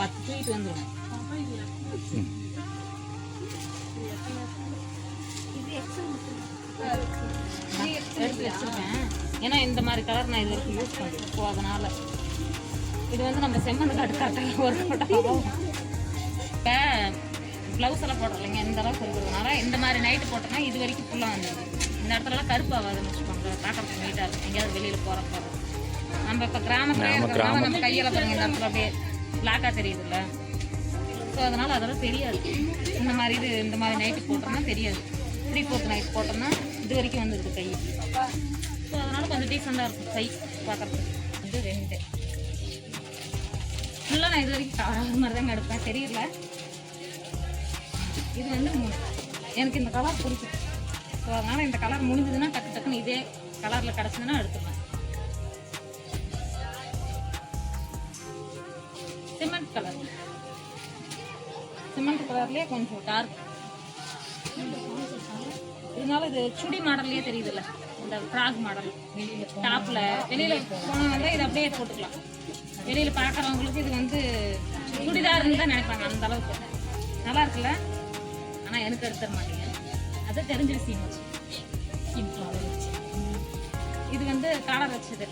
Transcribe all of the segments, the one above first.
பத்து தூக்கிட்டு வந்துடும் எடுத்து வச்சிருக்கேன். ஏன்னா இந்த மாதிரி கலர் நான் இது வரைக்கும் யூஸ் பண்ணுறேன் ஸோ அதனால. இது வந்து நம்ம செம்மண் காட்டு கரெக்டாக ஒர்க் அவுட் ஆகும் இப்போ ப்ளவுஸ் எல்லாம் போடுறோம் இல்லைங்க இந்த அளவுக்கு இருக்கிறதுனால இந்த மாதிரி நைட்டு போட்டோம்னா இது வரைக்கும் ஃபுல்லாக வந்துடுது இந்த இடத்துலலாம் கருப்பு ஆகாதுன்னு வச்சுக்கோங்க. பார்க்கறதுக்கு நீட்டாக இருக்கும். எங்கேயாவது வெளியில் போகிறப்ப நம்ம இப்போ கிராமத்துல நம்ம கையில் பாருங்க இந்த இடத்துல அப்படியே பிளாக்காக தெரியுதுல்ல. ஸோ அதனால் அதெல்லாம் தெரியாது. இந்த மாதிரி இது இந்த மாதிரி நைட்டு போட்டோம்னா தெரியாது. த்ரீ ஃபோர்த் நைட் போட்டோம்னா இது வரைக்கும் வந்துருக்கு கை. ஸோ அதனால் கொஞ்சம் டீசெண்டாக இருக்கும் கை பார்க்குறதுக்கு. இது ரெண்டு. ஃபுல்லாக நான் இது வரைக்கும் கலர் மாதிரி தாங்க எடுப்பேன். தெரியல. இது வந்து மூணு எனக்கு இந்த கலர் பிடிக்கும். ஸோ அதனால் இந்த கலர் முடிஞ்சதுன்னா டக்கு டக்குன்னு இதே கலரில் கிடச்சதுன்னா எடுத்துக்கலாம். Cement colour. சிமெண்ட் கலர்லேயே கொஞ்சம் டார்க் இதனால இது சுடி மாடல்லையே தெரியுதுல்ல. இந்த ஃப்ராக் மாடல் டாப்பில் வெளியில் போனவங்க வந்து இது அப்படியே போட்டுக்கலாம். வெளியில் பார்க்குறவங்களுக்கு இது வந்து சுடிதார்னு தான் நினைப்பாங்க அந்த அளவுக்கு. நல்லா இருக்குல்ல? ஆனால் எனக்கு எடுத்துட மாட்டேங்க. அது தெரிஞ்ச இது வந்து காலர் வச்சது.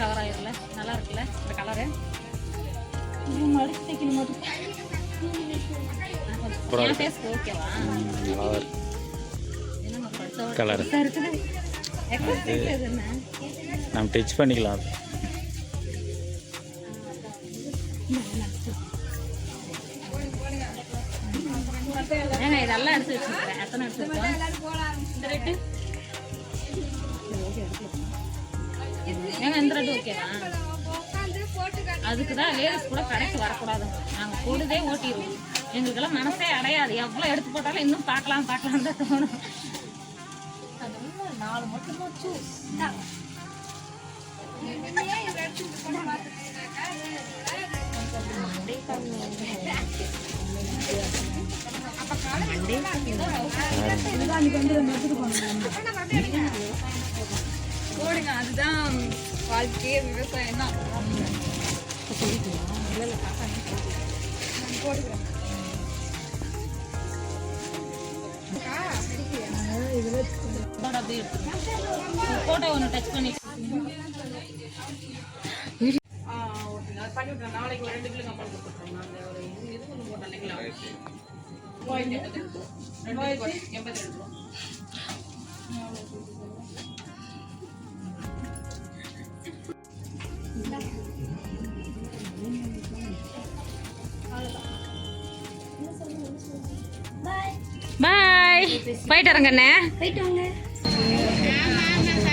கவர் ஆயிரும்ல? நல்லா இருக்குல்ல? இந்த கலரு மடிச்சு தைக்கணும் என் ஃபேஸ்க்கு ஓகேவா கலர் நம்ம டச் பண்ணிக்கலாம் ஏங்க இதெல்லாம் எடுத்து வச்சுருக்கேன் எத்தனை எடுத்து இந்த ரேட்டு ஏங்க இந்த ரேட்டு ஓகேவா அதுக்கு தான் லேடிஸ் கூட கடைக்கு வரக்கூடாதுங்க நாங்கள் போடுதே ஓட்டிடுவோம். எங்களுக்கெல்லாம் மனசே அடையாது. எவ்வளோ எடுத்து போட்டாலும் இன்னும் பார்க்கலாம் பார்க்கலாம் தான் தோணும். நாலு மட்டும்தான் சூஸ் போடுங்க அதுதான் வாழ்க்கையே விவசாயம் தான். எடுத்துக்கோ ஃபோட்டோ ஒன்று டச் பண்ணி நாளைக்கு ஒரு ரெண்டு கிலோ கப்பல் கொடுத்துருக்கோம் நாங்கள் ஒரு இது ஒன்று போட்டோம் இல்லைங்களா? மூவாயிரத்தி எண்பத்தி ரெண்டு ரெண்டாயிரத்தி எண்பத்தி ரெண்டு ரூபா. பாய். போயிட்டு வரங்க அண்ணே. போயிட்டு வாங்க.